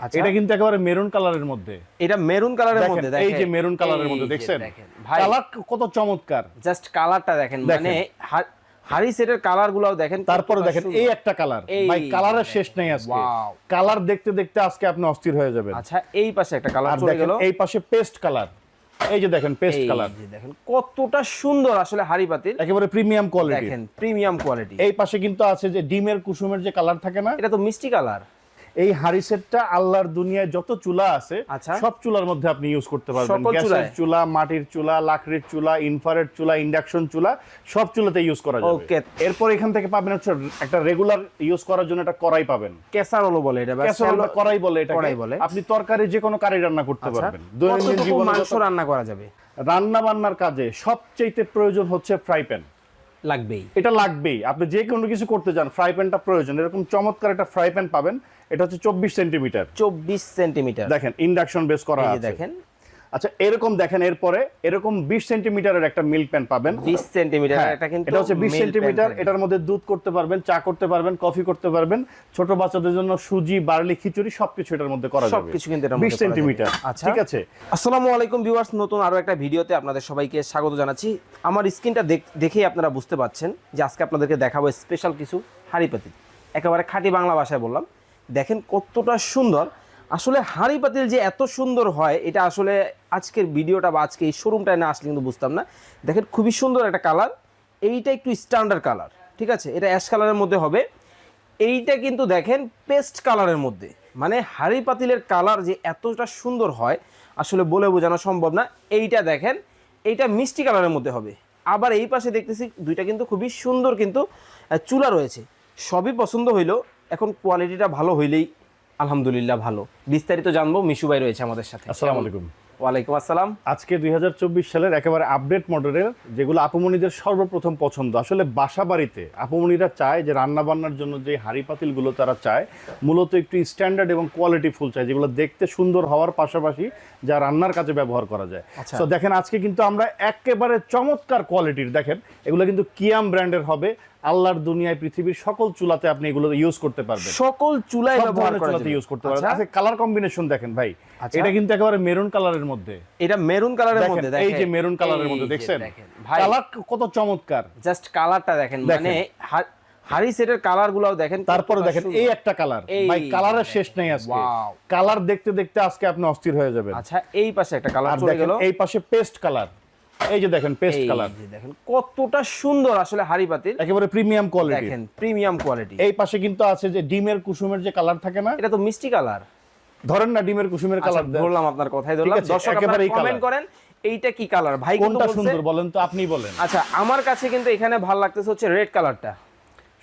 আচ্ছা। এটা কিন্তু একেবারে মেরুন কালারের মধ্যে। এটা মেরুন কালারের মধ্যে এই যে মেরুন কালারের মধ্যে দেখছেন? ভাই। কালার কত চমৎকার। জাস্ট কালারটা দেখেন। মানে হা- হাড়ি সেটের কালার গুলাও দেখেন তারপরে দেখেন এই একটা কালার ভাই কালারের শেষ নেই আজকে। কালার দেখতে দেখতে আজকে আপনি অস্থির হয়ে যাবেন। আচ্ছা এই পাশে একটা কালার চলে গেল। এই পাশে পেস্ট কালার এই যে দেখেন পেস্ট কালার দেখেন কতটা সুন্দর আসলে হাড়ি পাতিল। একেবারে প্রিমিয়াম কোয়ালিটি দেখেন প্রিমিয়াম কোয়ালিটি এই পাশে কিন্তু আছে যে ডিমের কুসুমের যে কালার থাকে না এটা তো মিষ্টি কালার এই হাড়ি সেটটা আল্লাহর দুনিয়ায় যত চুলা আছে আচ্ছা। সব চুলার মধ্যে আপনি ইউজ করতে পারবেন। গ্যাসের চুলা মাটির চুলা লাকড়ির চুলা ইনফ্রারেড চুলা ইন্ডাকশন চুলা সব চুলাতে ইউজ করা যাবে। Okay. এরপর এখান থেকে পাবেন হচ্ছে একটা রেগুলার ইউজ করার জন্য একটা কড়াই পাবেন। কেসারোলো বলে এটা ক্যাসেরোল কড়াই বলে এটা কড়াই বলে। আপনি তরকারি যে কোনো কারি রান্না করতে আচ্ছা। পারবেন। দৈনন্দিন জীবনে মাংস রান্না করা যাবে? রান্না বান্নার কাজে সবচেয়ে প্রয়োজন হচ্ছে ফ্রাই প্যান লাগবেই। এটা লাগবেই। আপনি যে কোনো কিছু করতে চান ফ্রাই প্যানটা প্রয়োজন। এরকম চমৎকার একটা ফ্রাই প্যান পাবেন। এটা হচ্ছে চব্বিশ সেন্টিমিটার চব্বিশ সেন্টিমিটার দেখেন ইন্ডাকশন বেস করা দেখেন আচ্ছা এরকম দেখেন এরপরে এরকম বিশ সেন্টিমিটারের একটা মিল্ক প্যান পাবেন। বিশ সেন্টিমিটার হ্যাঁ, এটা কিন্তু এটা হচ্ছে বিশ milk সেন্টিমিটার এটার মধ্যে দুধ করতে পারবেন চা করতে পারবেন কফি করতে পারবেন ছোট বাচ্চাদের জন্য সুজি বার্লি খিচুড়ি সবকিছু এটার মধ্যে করা যাবে। সবকিছু কিন্তু এটার মধ্যে। সেন্টিমিটার আচ্ছা। ঠিক আছে? আসসালামু আলাইকুম ভিউয়ার্স নতুন আরও একটা ভিডিওতে আপনাদের সবাইকে স্বাগত জানাচ্ছি। আমার স্ক্রিনটা দেখেই আপনারা বুঝতে পাচ্ছেন যে আজকে আপনাদেরকে দেখাবো স্পেশাল কিছু হাঁড়ি পাতিল একেবারে খাঁটি বাংলা ভাষায় বললাম। দেখেন কতটা সুন্দর আসলে হাঁড়ি পাতিল যে এত সুন্দর হয়, এটা আসলে আজকের ভিডিওটা বা আজকে এই শোরুমটায় না আসলে কিন্তু বুঝতাম না। দেখেন খুবই সুন্দর একটা কালার এইটা একটু স্ট্যান্ডার্ড কালার ঠিক আছে? এটা অ্যাশ কালারের মধ্যে হবে। এইটা কিন্তু দেখেন পেস্ট কালারের মধ্যে। মানে হাঁড়ি পাতিলের কালার যে এতটা সুন্দর হয়, আসলে বলে বোঝানো সম্ভব না। এইটা দেখেন, এইটা মিষ্টি কালারের মধ্যে হবে। আবার এই পাশে দেখতেছি দুইটা কিন্তু খুবই সুন্দর কিন্তু চুলা রয়েছে। সবই পছন্দ হইল এখন কোয়ালিটিটা ভালো হইলেই আলহামদুলিল্লাহ ভালো। বিস্তারিত জানব মিশু ভাই রয়েছে আমাদের সাথে। আসসালামু আলাইকুম। ওয়ালাইকুম আসসালাম। আজকে দুই হাজার চব্বিশ সালের একেবারে আপডেট মডেলের যেগুলো আপুমনিদের সর্বপ্রথম পছন্দ আসলে বাসা বাড়িতে আপুমনিরা চায় যে রান্না বান্নার জন্য যে হাঁড়ি পাতিলগুলো তারা চায় মূলত একটু স্ট্যান্ডার্ড এবং কোয়ালিটি ফুল চায় যেগুলো দেখতে সুন্দর হওয়ার পাশাপাশি যা রান্নার কাজে ব্যবহার করা যায়। আচ্ছা। তো দেখেন আজকে কিন্তু আমরা একেবারে চমৎকার কোয়ালিটির দেখেন এগুলো কিন্তু কিয়াম ব্র্যান্ডের হবে আল্লাহর দুনিয়ায় পৃথিবীর সকল চুলাতে আপনি এগুলো ইউজ করতে পারবেন। সকল চুলায় ব্যবহার করা চুলাতে ইউজ করতে পারবেন। আচ্ছা, আচ্ছা কালার কম্বিনেশন দেখেন ভাই। আচ্ছা। এটা কিন্তু একেবারে মেরুন কালারের মধ্যে। এটা মেরুন কালারের দেখেন, মধ্যে এই যে মেরুন কালারের মধ্যে দেখছেন? দেখেন। ভাই। কালার কত চমৎকার। জাস্ট কালারটা দেখেন দেখেন। মানে হা- হাড়ি সেটের কালার গুলাও দেখেন তারপরে দেখেন এই একটা কালার ভাই কালারের দেখেন। শেষ নাই আজকে. কালার দেখতে দেখতে আজকে আপনি অস্থির হয়ে যাবেন। আচ্ছা এই পাশে একটা কালার চলে গেল। এই পাশে পেস্ট কালার এই যে দেখেন পেস্ট কালার দেখেন কতটা সুন্দর আসলে হাড়ি পাতিল। একেবারে প্রিমিয়াম কোয়ালিটি দেখেন প্রিমিয়াম কোয়ালিটি এই পাশে কিন্তু আছে যে ডিমের কুসুমের যে কালার থাকে না? এটা তো মিষ্টি কালার ধরেন না ডিমের কুসুমের আচ্ছা কালার ধরলাম আপনার কথাই ধরলাম। দর্শক আপনারা কমেন্ট করেন এইটা কি কালার ভাই কোনটা সুন্দর বলেন তো আপনি বলেন। আচ্ছা আমার কাছে কিন্তু এখানে ভালো লাগতেছে হচ্ছে রেড কালারটা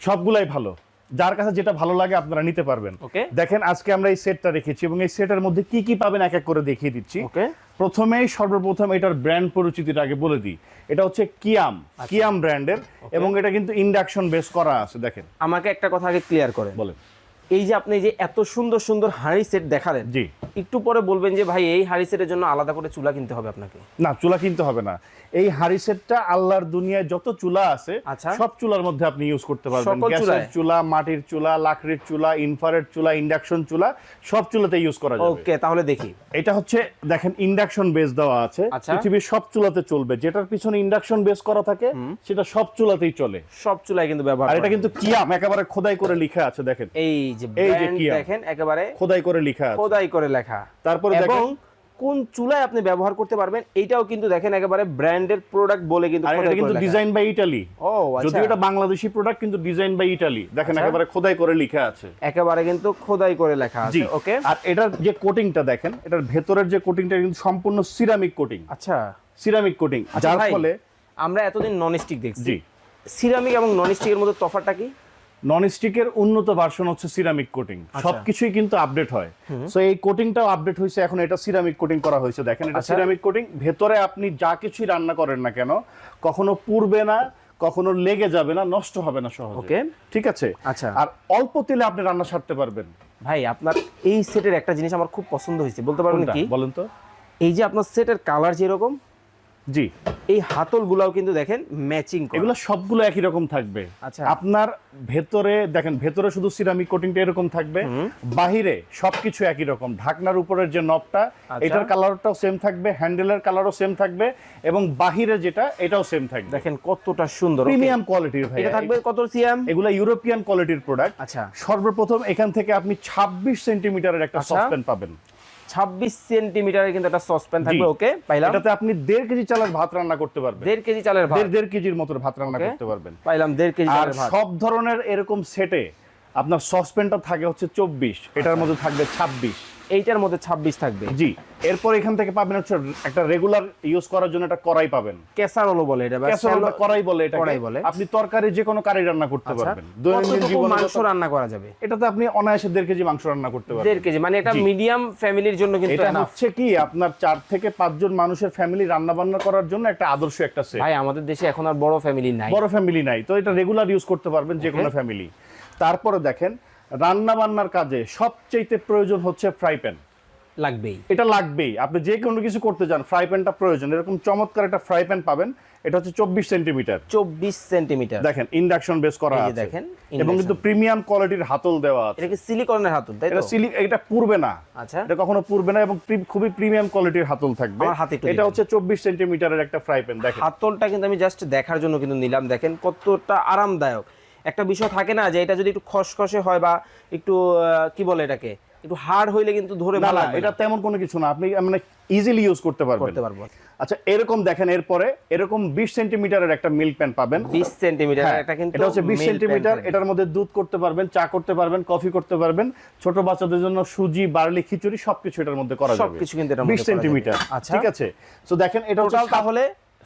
সবগুলাই ভালো। যার কাছে যেটা ভালো লাগে আপনারা নিতে পারবেন। দেখেন আজকে আমরা এই সেটটা রেখেছি এবং এই সেটের মধ্যে কি কি পাবেন এক এক করে দেখিয়ে দিচ্ছি। প্রথমে প্রথমেই সর্বপ্রথম এটার ব্র্যান্ড পরিচিতিটা আগে বলে দিই। এটা হচ্ছে কিয়াম। কিয়াম ব্র্যান্ডের এবং এটা কিন্তু ইন্ডাকশন বেস করা আছে দেখেন। আমাকে একটা কথা আগে ক্লিয়ার করে বলেন। এই যে আপনি যে এত সুন্দর সুন্দর হাড়ি সেট দেখালেন জি। একটু পরে বলবেন যে ভাই এই হাড়ি সেটের জন্য আলাদা করে চুলা কিনতে হবে আপনাকে। না চুলা কিনতে হবে না। এই হাড়ি সেটটা আল্লাহর দুনিয়ায় যত চুলা আছে আচ্ছা। সব চুলার মধ্যে আপনি ইউজ করতে পারবেন। গ্যাসের চুলা মাটির চুলা লাকড়ির চুলা ইনফ্রারেড চুলা ইন্ডাকশন চুলা সব চুলাতে ইউজ করা যাবে। ওকে তাহলে দেখি। এটা হচ্ছে দেখেন ইন্ডাকশন বেস দেওয়া আছে। আচ্ছা। পৃথিবীর সব চুলাতে চলবে। যেটার পিছনে ইন্ডাকশন বেস করা থাকে সেটা সব চুলাতেই চলে। সব চুলায় কিন্তু ব্যবহার আর এটা কিন্তু কিয়াম একেবারে খোদাই করে লেখা আছে দেখেন। এই যে দেখেন একেবারে খোদাই করে লেখা খোদাই করে লেখা। তারপরে এবং কোন চুলায় আপনি ব্যবহার করতে পারবেন এইটাও কিন্তু দেখেন একেবারে ব্র্যান্ডের প্রোডাক্ট বলে কিন্তু এটা কিন্তু। ডিজাইন বাই ইটালি ও আচ্ছা। যদিও এটা বাংলাদেশি প্রোডাক্ট কিন্তু ডিজাইন বাই ইটালি দেখেন আচ্ছা। একেবারে খোদাই করে লেখা আছে। একেবারে কিন্তু খোদাই করে লেখা আছে ওকে। আর এটার যে কোটিংটা দেখেন এটার ভেতরের যে কোটিংটা কিন্তু সম্পূর্ণ সিরামিক কোটিং আচ্ছা। সিরামিক কোটিং আচ্ছা যার ফলে আমরা এতদিন নন স্টিক দেখছি। জি। সিরামিক এবং নন স্টিকের মধ্যে তফাৎটা কি? নন স্টিকের উন্নত ভার্সন হচ্ছে সিরামিক কোটিং আচ্ছা। সবকিছুই কিন্তু আপডেট হয়। সো এই কোটিংটাও আপডেট হয়েছে এখন এটা সিরামিক কোটিং করা হয়েছে। দেখেন এটা আচ্ছা। সিরামিক কোটিং ভেতরে আপনি যা কিছুই রান্না করেন না কেন কখনো পুড়বে না কখনো লেগে যাবে না নষ্ট হবে না সহজে। ওকে। ঠিক আছে? আচ্ছা। আর অল্প তেলে আপনি রান্না সারতে পারবেন। ভাই আপনার এই সেটের একটা জিনিস আমার খুব পছন্দ হয়েছে। বলতে পারবেন কি? বলেন তো। এই যে আপনার সেটের কালার যেরকম জি। এই হাতলগুলাও কিন্তু দেখেন ম্যাচিং এগুলো সবগুলো একই রকম থাকবে। আচ্ছা। আপনার ভেতরে দেখেন ভেতরে শুধু সিরামিক কোটিংটা এরকম থাকবে। বাহিরে সবকিছু একই রকম। ঢাকনার উপরের যে নবটা আচ্ছা। এটার কালারটাও সেম থাকবে হ্যান্ডেলের কালারও সেম থাকবে এবং বাহিরে যেটা এটাও সেম থাকবে। দেখেন কতটা সুন্দর প্রিমিয়াম কোয়ালিটির ভাই এটা থাকবে কত সিএম এগুলা ইউরোপিয়ান কোয়ালিটির প্রোডাক্ট আচ্ছা। সর্বপ্রথম এখান থেকে আপনি 26 সেন্টিমিটারের একটা আচ্ছা। সসপ্যান পাবেন। ছাব্বিশ সেন্টিমিটারের কিন্তু একটা সসপ্যান থাকবে ওকে পাইলাম। এটাতে আপনি দেড় কেজি চালের ভাত রান্না করতে পারবেন। দেড় কেজি চালের ভাত। দেড় কেজির মতো ভাত রান্না করতে পারবেন। পাইলাম দেড় কেজি আর সব ধরনের এরকম সেটে আপনার সসপ্যানটা থাকে হচ্ছে চব্বিশ আচ্ছা। এটার মধ্যে থাকবে ছাব্বিশ। এইটার মধ্যে ছাব্বিশ থাকবে। জি। এরপর এখান থেকে পাবেন হচ্ছে একটা রেগুলার ইউজ করার জন্য একটা কড়াই পাবেন। ক্যাসারোলো বলে এটা ক্যাসারোল কড়াই বলে এটা কড়াই বলে। আপনি তরকারি যে কোনো কারি রান্না করতে আচ্ছা। পারবেন। দৈনন্দিন জীবনে মাংস রান্না করা যাবে? এটাতে আপনি অনায়াসে দেড় কেজি মাংস রান্না করতে পারবেন। দেড় কেজি মানে এটা মিডিয়াম ফ্যামিলির জন্য কিন্তু এটা হচ্ছে কি আপনার চার থেকে পাঁচজন মানুষের ফ্যামিলি রান্না বান্না করার জন্য একটা আদর্শ একটা সেট ভাই আমাদের দেশে এখন আর বড় ফ্যামিলি নাই। বড় ফ্যামিলি নাই। তো এটা রেগুলার ইউজ করতে পারবেন যে কোনো ফ্যামিলি তারপরে দেখেন রান্না বান্নার কাজে সবচেয়ে প্রয়োজন হচ্ছে ফ্রাই প্যান লাগবেই। এটা লাগবেই। আপনি যে কোনো কিছু করতে চান ফ্রাই প্যানটা প্রয়োজন। এরকম চমৎকার একটা ফ্রাই প্যান পাবেন। এটা হচ্ছে চব্বিশ সেন্টিমিটার। চব্বিশ সেন্টিমিটার। দেখেন ইন্ডাকশন বেস করা আছে। দেখেন, এবং কিন্তু প্রিমিয়াম কোয়ালিটির হাতল দেওয়া আছে। এটা কি সিলিকনের হাতুল তাই তো? এটা সিলি এটা পুরবে না। আচ্ছা। এটা কখনো পুরবে না এবং খুবই প্রিমিয়াম কোয়ালিটির হাতল থাকবে। এটা হচ্ছে চব্বিশ সেন্টিমিটারের একটা ফ্রাই প্যান দেখেন। হাতলটা কিন্তু আমি জাস্ট দেখার জন্য কিন্তু নিলাম। দেখেন কতটা আরামদায়ক। একটা বিষয় থাকে না যে এটা যদি একটু খসখসে হয় বা একটু কি বলে এটাকে? একটু হার্ড হইলে কিন্তু ধরে ভালো এটা তেমন কোনো কিছু না। আপনি মানে ইজিলি ইউজ করতে পারবেন। করতে পারব। আচ্ছা এরকম দেখেন এরপরে এরকম বিশ সেন্টিমিটারের একটা মিল্ক প্যান পাবেন। বিশ সেন্টিমিটার এটা কিন্তু এটা হচ্ছে বিশ milk সেন্টিমিটার এটার মধ্যে দুধ করতে পারবেন চা করতে পারবেন কফি করতে পারবেন। ছোট বাচ্চাদের জন্য সুজি বার্লি খিচুড়ি সবকিছু এটার মধ্যে করা যাবে। সবকিছু কিন্তু এটার মধ্যে বিশ করা যাবে। সেন্টিমিটার আচ্ছা। ঠিক আছে? তো দেখেন এটা টোটাল তাহলে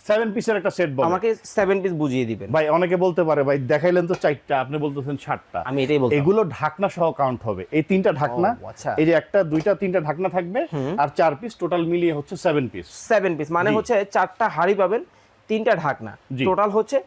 সেভেন পিসের একটা সেট বলে। আমাকে সেভেন পিস বুঝিয়ে দিবেন। ভাই অনেকে বলতে পারে ভাই দেখাইলেন তো চারটা আপনি বলতেছেন ষাটটা আমি এটাই এগুলো ঢাকনা সহ কাউন্ট হবে। এই তিনটা ঢাকনা আচ্ছা। এই যে একটা দুইটা তিনটা ঢাকনা থাকবে আর চার পিস টোটাল মিলিয়ে হচ্ছে সেভেন পিস সেভেন পিস মানে হচ্ছে চারটা হাড়ি পাবেন তিনটা ঢাকনা। টোটাল হচ্ছে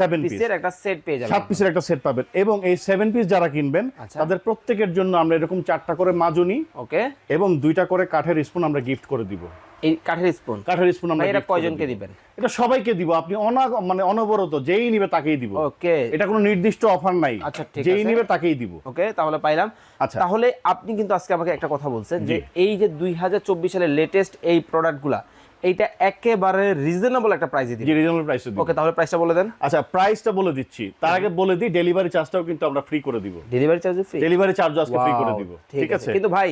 Seven পিসের একটা সেট পেয়ে যাবেন সাত পিসের একটা সেট পাবেন। এবং এই সেভেন পিস যারা কিনবেন আচ্ছা। তাদের প্রত্যেকের জন্য আমরা এরকম চারটা করে মাজনি ওকে এবং দুইটা করে কাঠের স্পুন আমরা গিফট করে দিব। এই কাঠের স্পুন কাঠের স্পুন আমরা এটা কয়জনকে দিবেন? এটা সবাইকে দিব আপনি অনা মানে অনবরত যেই নিবে তাকেই দিব। ওকে। এটা কোনো নির্দিষ্ট অফার নাই। আচ্ছা, ঠিক যেই নিবে তাকেই দিব। ওকে তাহলে পাইলাম। আচ্ছা। তাহলে আপনি কিন্তু আজকে আমাকে একটা কথা বলছেন যে এই যে দুই হাজার চব্বিশ সালের লেটেস্ট এই প্রোডাক্টগুলা এইটা একেবারে রিজনেবল একটা প্রাইসে দিবেন। রিজনেবল প্রাইসে দিব। ওকে তাহলে প্রাইসটা বলে দেন। আচ্ছা প্রাইসটা বলে দিচ্ছি। তার আগে বলে দিই ডেলিভারি চার্জটাও কিন্তু আমরা ফ্রি করে দিব। Delivery charge free delivery charge আজকে ফ্রি করে দিব। ঠিক আছে? কিন্তু ভাই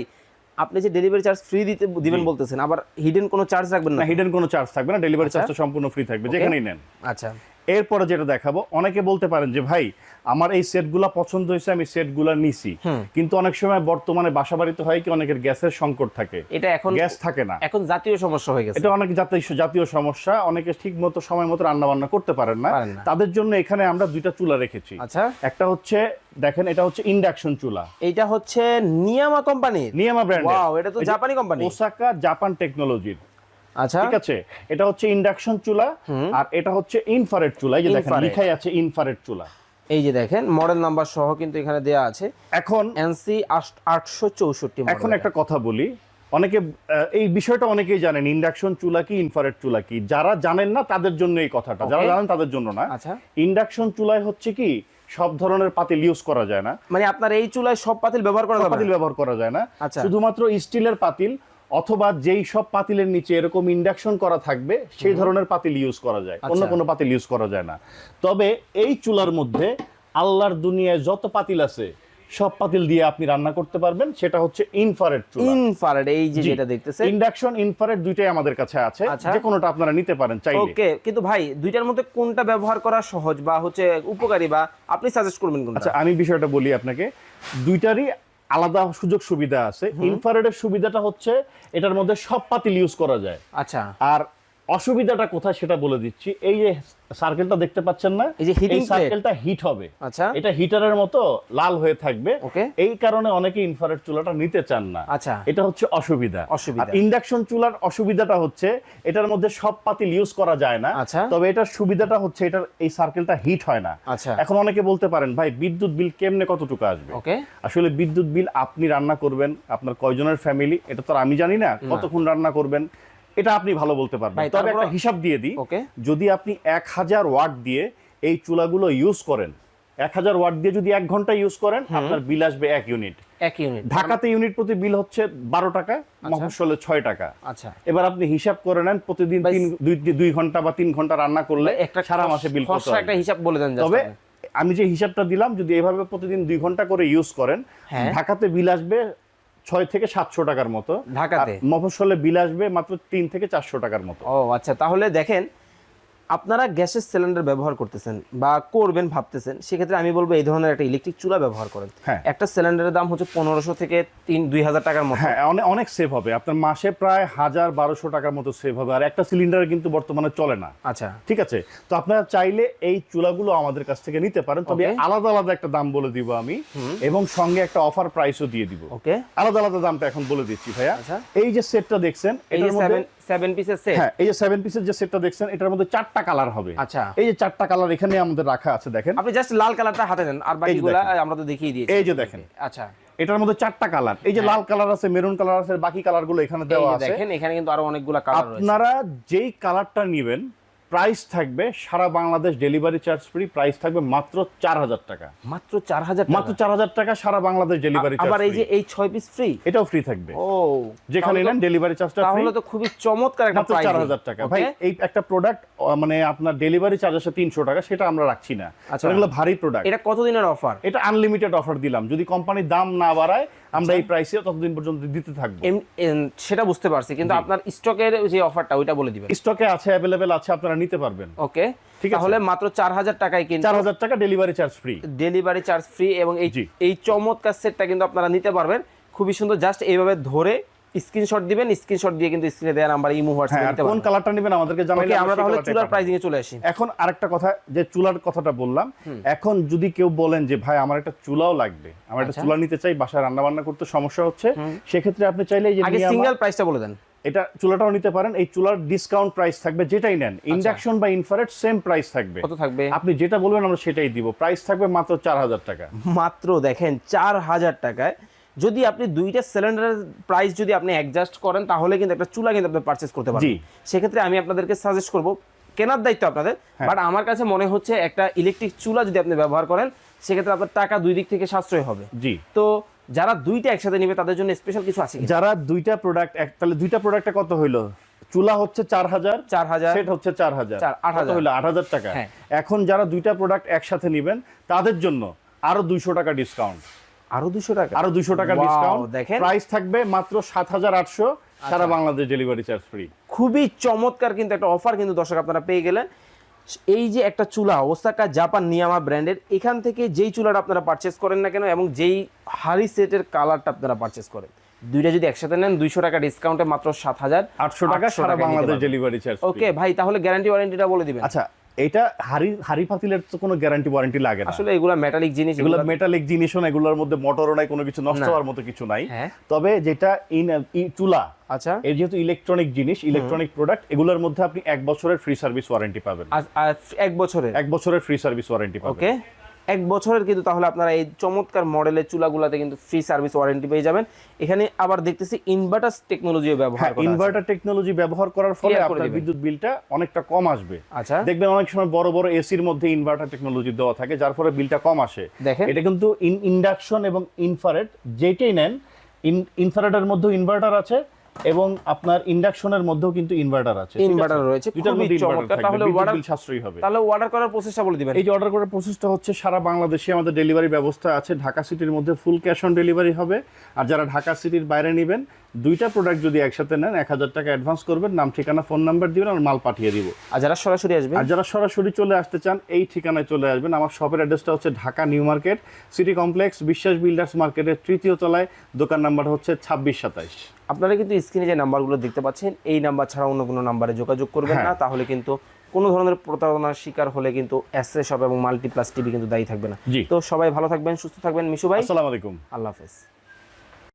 আপনি যে ডেলিভারি চার্জ ফ্রি দিতে দিবেন বলতেছেন আবার হিডেন কোনো চার্জ রাখবেন না? হিডেন কোনো চার্জ থাকবে না ডেলিভারি চার্জটা সম্পূর্ণ ফ্রি থাকবে যেখানেই নেন। আচ্ছা। এরপরে যেটা দেখাবো অনেকে বলতে পারেন যে ভাই আমার এই সেটগুলা পছন্দ হয়েছে আমি সেটগুলা নিছি। কিন্তু অনেক সময় বর্তমানে বাসা বাড়িতে হয় কি অনেকের গ্যাসের সংকট থাকে। এটা এখন গ্যাস থাকে না। এখন জাতীয় সমস্যা হয়ে গেছে। এটা অনেক জাতীয় জাতীয় সমস্যা। অনেকে ঠিক মতো সময় মতো রান্না বান্না করতে পারেন না। তাদের জন্য এখানে আমরা দুইটা চুলা রেখেছি। আচ্ছা। একটা হচ্ছে দেখেন এটা হচ্ছে ইন্ডাকশন চুলা। এটা হচ্ছে নিয়ামা কোম্পানি নিয়ামা ব্র্যান্ড ওয়াও এটা তো জাপানি কোম্পানি ওসাকা জাপান টেকনোলজির আচ্ছা। ঠিক আছে? এটা হচ্ছে ইন্ডাকশন চুলা আর এটা হচ্ছে ইনফারেট চুলা। এই যে দেখেন। লিখাই আছে ইনফারেট চুলা। এই যে দেখেন মডেল নাম্বার সহ কিন্তু এখানে দেয়া আছে। এখন এনসি আটশো চৌষট্টি এখন একটা কথা বলি অনেকে এই বিষয়টা অনেকেই জানেন ইন্ডাকশন চুলা কি ইনফারেট চুলা কি? যারা জানেন না তাদের জন্য এই কথাটা। যারা জানেন তাদের জন্য না। আচ্ছা। ইন্ডাকশন চুলায় হচ্ছে কি সব ধরনের পাতিল ইউজ করা যায় না। মানে আপনার এই চুলায় সব পাতিল ব্যবহার করা পাতিল ব্যবহার করা যায় না। আচ্ছা। শুধুমাত্র স্টিলের পাতিল অথবা যেই সব পাতিলের নিচে এরকম ইন্ডাকশন করা থাকবে সেই ধরনের পাতিল ইউজ করা যায়। অন্য আচ্ছা। কোনো পাতিল ইউজ করা যায় না। তবে এই চুলার মধ্যে আল্লাহর দুনিয়ায় যত পাতিল আছে সব পাতিল দিয়ে আপনি রান্না করতে পারবেন। সেটা হচ্ছে ইনফারেট চুলা। ইনফ্রারেড এই যে যেটা দেখতেছেন। ইন্ডাকশন ইনফারেট দুইটাই আমাদের কাছে আছে। আচ্ছা। যে কোনোটা আপনারা নিতে পারেন চাইলে। ওকে কিন্তু ভাই দুইটার মধ্যে কোনটা ব্যবহার করা সহজ বা হচ্ছে উপকারী বা আপনি সাজেস্ট করবেন কোনটা? আচ্ছা আমি বিষয়টা বলি আপনাকে। দুইটারই আলাদা সুযোগ সুবিধা আছে। ইনফ্রারেডের সুবিধাটা হচ্ছে এটার মধ্যে সব পাতিল ইউজ করা যায়। আচ্ছা। আর অসুবিধাটা কোথায় সেটা বলে দিচ্ছি। এই যে সার্কেলটা দেখতে পাচ্ছেন না এই যে plate? সার্কেলটা হিট হবে। আচ্ছা। এটা হিটারের মতো লাল হয়ে থাকবে। Okay. এই কারণে অনেকে ইনফ্রারেড চুলাটা নিতে চান না। আচ্ছা। এটা হচ্ছে অসুবিধা। অসুবিধা। ইন্ডাকশন চুলার অসুবিধাটা হচ্ছে এটার মধ্যে সব পাতিল ইউজ করা যায় না। আচ্ছা। তবে এটার সুবিধাটা হচ্ছে এটার এই সার্কেলটা হিট হয় না। আচ্ছা। এখন অনেকে বলতে পারেন ভাই বিদ্যুৎ বিল কেমনে কতটুকু আসবে? ওকে। আসলে বিদ্যুৎ বিল আপনি রান্না করবেন আপনার কয়জনের ফ্যামিলি এটা তো আর আমি জানি না। কতক্ষণ রান্না করবেন এটা আপনি ভালো বলতে পারবেন। তবে একটা হিসাব দিয়ে দিই যদি আপনি এক হাজার ওয়াট দিয়ে এই চুলাগুলো ইউজ করেন এক হাজার ওয়াট দিয়ে যদি এক ঘণ্টা ইউজ করেন আপনার বিল আসবে এক ইউনিট এক ইউনিট ঢাকাতে ইউনিট প্রতি বিল হচ্ছে বারো টাকা মফস্বলে ছয় টাকা। আচ্ছা। এবার আপনি হিসাব করে নেন প্রতিদিন তিন দুই ঘণ্টা বা তিন ঘণ্টা রান্না করলে একটা সারা মাসে বিল একটা হিসাব বলে দেন তবে আমি যে হিসাবটা দিলাম যদি এভাবে প্রতিদিন দুই ঘণ্টা করে ইউজ করেন হ্যাঁ। ঢাকাতে বিল আসবে ছয় থেকে সাতশো টাকার মতো ঢাকাতে? মফসলে বিল আসবে মাত্র তিন থেকে চারশো টাকার মতো ও আচ্ছা তাহলে দেখেন আপনারা গ্যাসের সিলিন্ডার ব্যবহার করতেছেন বা করবেন ভাবতেছেন সেক্ষেত্রে আমি বলব এই ধরনের একটা ইলেকট্রিক চুলা ব্যবহার করেন। হ্যাঁ। একটা সিলিন্ডারের দাম হচ্ছে পনেরোশো থেকে তিন দুই হাজার টাকার মতো। হ্যাঁ অনেক অনেক সেভ হবে। আপনার মাসে প্রায় হাজার বারোশো টাকার মতো সেভ হবে। আর একটা সিলিন্ডার কিন্তু বর্তমানে চলে না। আচ্ছা। ঠিক আছে? তো আপনারা চাইলে এই চুলাগুলো আমাদের কাছ থেকে নিতে পারেন। তবে আলাদা আলাদা একটা দাম বলে দিব আমি। এবং সঙ্গে একটা অফার প্রাইসও দিয়ে দিব। ওকে আলাদা আলাদা দামটা এখন বলে দিচ্ছি ভাইয়া। আচ্ছা। এই যে সেটটা দেখছেন এটার মধ্যে সেভেন পিসের সেট হ্যাঁ এই যে সেভেন পিসের যে সেটটা দেখছেন এটার মধ্যে চারটা কালার হবে। আচ্ছা। এই যে চারটা কালার এখানে আমাদের রাখা আছে দেখেন। আপনি জাস্ট লাল কালারটা হাতে দেন আর বাকিগুলো আমরা তো দেখিয়ে দিয়েছি। এই যে দেখেন। আচ্ছা। এটার মধ্যে চারটা কালার এই যে লাল কালার আছে মেরুন কালার আছে বাকি কালারগুলো এখানে দেওয়া আছে। দেখেন এখানে কিন্তু আরও অনেকগুলো কালার রয়েছে। আপনারা যেই কালারটা নেবেন প্রাইস থাকবে সারা Bangladesh delivery charge free price থাকবে মাত্র চার হাজার টাকা। মাত্র চার হাজার মাত্র চার হাজার টাকা সারা বাংলাদেশ ডেলিভারি চার্জ আবার এই যে এই ছয় পিস ফ্রি এটাও ফ্রি থাকবে। ও যেখানে নেন ডেলিভারি চার্জটা ফ্রি তাহলে তো খুবই চমৎকার একটা প্রাইস চার হাজার টাকা। ভাই এই একটা প্রোডাক্ট মানে আপনার ডেলিভারি চার্জ আছে তিনশো টাকা সেটা আমরা রাখছি না। আচ্ছা। এগুলো ভারী প্রোডাক্ট এটা কতদিনের অফার এটা আনলিমিটেড অফার দিলাম। যদি কোম্পানির দাম না বাড়ায় আমরা এই প্রাইসে ততদিন পর্যন্ত দিতে থাকব। সেটা বুঝতে পারছি কিন্তু আপনার স্টকের যে অফারটা ওইটা বলে দিবেন। স্টকে আছে অ্যাভেলেবেল আছে আপনারা নিতে পারবেন। ওকে ঠিক আছে। তাহলে মাত্র চার হাজার টাকায় কিন্তু চার হাজার টাকা delivery charge free delivery charge free এবং এই এই চমৎকার সেটটা কিন্তু আপনারা নিতে পারবেন। খুবই সুন্দর জাস্ট এইভাবে ধরে স্ক্রিনশট দিবেন স্ক্রিনশট দিয়ে কিন্তু স্ক্রিনে দেওয়া নাম্বার ইমো হ্যাঁ হোয়াটসঅ্যাপে দিতে কোন কালারটা নেবেন আমাদেরকে জানাইলে আমরা তাহলে চুলার। প্রাইজিং এ চলে আসি। এখন আরেকটা কথা যে চুলার কথাটা বললাম এখন যদি কেউ বলেন যে ভাই আমার একটা চুলাও লাগবে আমার একটা আচ্ছা। চুলা নিতে চাই বাসায় রান্না বান্না করতে সমস্যা হচ্ছে সেক্ষেত্রে আপনি চাইলে এই যে আগে সিঙ্গেল প্রাইসটা বলে দেন। এটা চুলাটাও নিতে পারেন এই চুলার ডিসকাউন্ট প্রাইস থাকবে যেটাই নেন ইন্ডাকশন বা ইনফ্রারেড সেম প্রাইস থাকবে। কত থাকবে? আপনি যেটা বলবেন আমরা সেটাই দিব প্রাইস থাকবে মাত্র চার হাজার টাকা। মাত্র দেখেন চার হাজার টাকায় যদি আপনি দুইটা সিলিন্ডারের প্রাইস যদি আপনি অ্যাডজাস্ট করেন তাহলে কিন্তু একটা চুলা কিন্তু আপনি পারচেস করতে জি। পারবেন সেক্ষেত্রে আমি আপনাদেরকে সাজেস্ট করব কেনার দায়িত্ব আপনাদের হ্যাঁ। বাট আমার কাছে মনে হচ্ছে একটা ইলেকট্রিক চুলা যদি আপনি ব্যবহার করেন সেক্ষেত্রে আপনার টাকা দুই দিক থেকে সাশ্রয় হবে। জি। তো যারা দুইটা একসাথে নেবে তাদের জন্য স্পেশাল কিছু আছে যারা দুইটা প্রোডাক্ট এক তাহলে দুইটা প্রোডাক্টে কত হইল? চুলা হচ্ছে চার হাজার চার হাজার সেট হচ্ছে চার হাজার। চার- আট হাজার। হইল? আট হাজার টাকা। হ্যাঁ। এখন যারা দুইটা প্রোডাক্ট একসাথে নেবেন তাদের জন্য আরও দুইশো টাকা ডিসকাউন্ট আরও দুশো টাকা। আরও দুইশো টাকা ডিসকাউন্ট দেখেন। প্রাইস থাকবে মাত্র সাত হাজার আটশো সারা বাংলাদেশ ডেলিভারি চার্জ ফ্রি খুবই চমৎকার কিন্তু একটা অফার কিন্তু দর্শক আপনারা পেয়ে গেলেন। এই যে একটা চুলা ওসাকা জাপান নিয়ামা ব্র্যান্ডের এখান থেকে যেই চুলাটা আপনারা পারচেস করেন না কেন এবং যেই হারি সেটের কালারটা আপনারা পারচেস করেন দুইটা যদি একসাথে নেন দুইশো টাকা ডিসকাউন্টে মাত্র সাত হাজার আটশো টাকা সারা বাংলাদেশ ডেলিভারি চার্জ ওকে ভাই তাহলে গ্যারান্টি ওয়ারেন্টিটা বলে দিবেন। আচ্ছা এটা হারি হারি ফাতিলের তো কোনো গ্যারান্টি ওয়ারেন্টি লাগে না। আসলে এগুলা মেটালিক জিনিস এগুলো মেটালিক জিনিসও না এগুলোর মধ্যে মোটরও নাই কোনো কিছু নষ্ট হওয়ার মতো কিছু নাই। হ্যাঁ। তবে যেটা ইন চুলা আচ্ছা। এই যেহেতু ইলেকট্রনিক জিনিস ইলেকট্রনিক প্রোডাক্ট এগুলোর মধ্যে আপনি এক বছরের ফ্রি সার্ভিস ওয়ারেন্টি পাবেন। এক বছরের? এক বছরের ফ্রি সার্ভিস ওয়ারেন্টি পাবেন। ওকে। এক বছরের কিন্তু তাহলে আপনারা এই চমৎকার মডেলের চুলাগুলাতে কিন্তু ফ্রি সার্ভিস ওয়ারেন্টি পেয়ে যাবেন। এখানে আবার দেখতেছি ইনভার্টার টেকনোলজিও ব্যবহার হ্যাঁ ইনভার্টার টেকনোলজি ব্যবহার করার ফলে আপনার বিদ্যুৎ বিলটা অনেকটা কম আসবে। আচ্ছা। দেখবেন অনেক সময় বড় বড় এসির মধ্যে ইনভার্টার টেকনোলজি দেওয়া থাকে যার ফলে বিলটা কম আসে। দেখেন। এটা কিন্তু ইন ইন্ডাকশন এবং ইনফ্রারেড যেটাই নেন ইনফ্রারেডের মধ্যে ইনভার্টার আছে এবং আপনার ইন্ডাকশনের মধ্যেও কিন্তু ইনভার্টার আছে ইনভার্টার রয়েছে দুটোর খুবই চমৎকার। তাহলে অর্ডার বিল সাশ্রয়ী হবে। তাহলে অর্ডার করার প্রসেসটা বলে দিবেন। এই যে অর্ডার করার প্রসেসটা হচ্ছে সারা বাংলাদেশে আমাদের ডেলিভারি ব্যবস্থা আছে ঢাকা সিটির মধ্যে ফুল ক্যাশ অন ডেলিভারি হবে। আর যারা ঢাকা সিটির বাইরে নেবেন দুইটা প্রোডাক্ট যদি একসাথে নেন এক হাজার টাকা অ্যাডভান্স করবেন নাম ঠিকানা ফোন নাম্বার দিবেন আর মাল পাঠিয়ে দিব। আর যারা সরাসরি আসবে? আর যারা সরাসরি চলে আসতে চান এই ঠিকানায় চলে আসবেন। আমার শপের অ্যাড্রেসটা হচ্ছে Dhaka new market city complex Biswas builders মার্কেটের তৃতীয় তলায়। দোকান নাম্বার হচ্ছে ছাব্বিশ সাতাইশ। আপনারা কিন্তু স্ক্রিনে যে নাম্বারগুলো দেখতে পাচ্ছেন এই নাম্বার ছাড়া অন্য কোনো নাম্বারে যোগাযোগ করবেন হ্যাঁ। না তাহলে কিন্তু কোনো ধরনের প্রতারণার শিকার হলে কিন্তু এসএ শপ এবং মাল্টিপ্লাস টিভি কিন্তু দায়ী থাকবে না। তো সবাই ভালো থাকবেন সুস্থ থাকবেন। মিশু ভাই আসসালামু আলাইকুম। আল্লাহ হাফেজ।